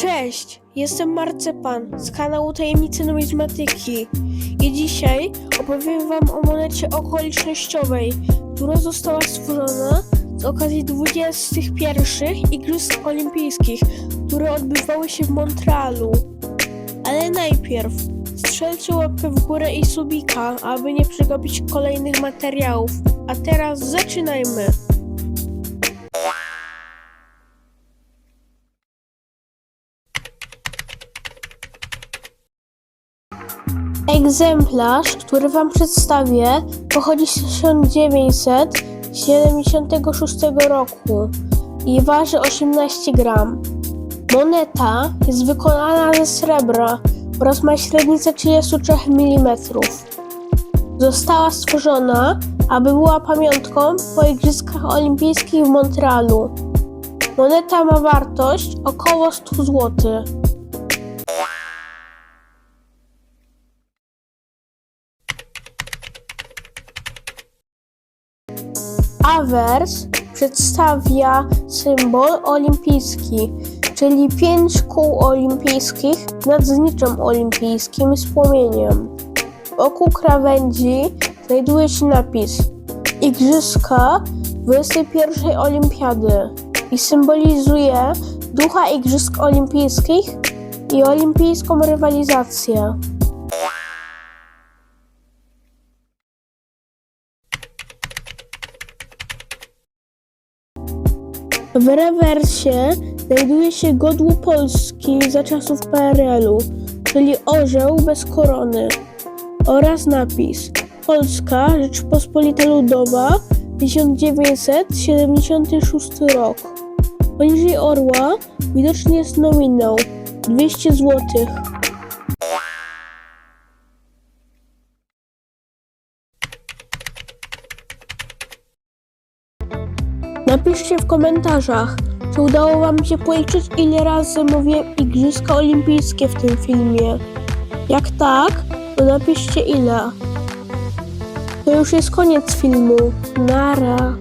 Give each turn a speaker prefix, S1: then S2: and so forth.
S1: Cześć, jestem Marcepan z kanału Tajemnice Numizmatyki i dzisiaj opowiem Wam o monecie okolicznościowej, która została stworzona z okazji 21 Igrzysk Olimpijskich, które odbywały się w Montrealu. Ale najpierw strzelcie łapkę w górę i subika, aby nie przegapić kolejnych materiałów. A teraz zaczynajmy! Egzemplarz, który Wam przedstawię, pochodzi z 1976 roku i waży 18 gram. Moneta jest wykonana ze srebra oraz ma średnicę 33 mm. Została stworzona, aby była pamiątką po Igrzyskach Olimpijskich w Montrealu. Moneta ma wartość około 100 zł. Awers przedstawia symbol olimpijski, czyli pięć kół olimpijskich nad zniczem olimpijskim z płomieniem. Wokół krawędzi znajduje się napis Igrzyska 21 Olimpiady i symbolizuje ducha Igrzysk Olimpijskich i olimpijską rywalizację. W rewersie znajduje się godło Polski za czasów PRL-u, czyli orzeł bez korony oraz napis Polska Rzeczpospolita Ludowa 1976 rok. Poniżej orła widoczny jest nominał 200 zł. Napiszcie w komentarzach, czy udało Wam się policzyć, ile razy mówię Igrzyska Olimpijskie w tym filmie. Jak tak, to napiszcie ile. To już jest koniec filmu. Nara.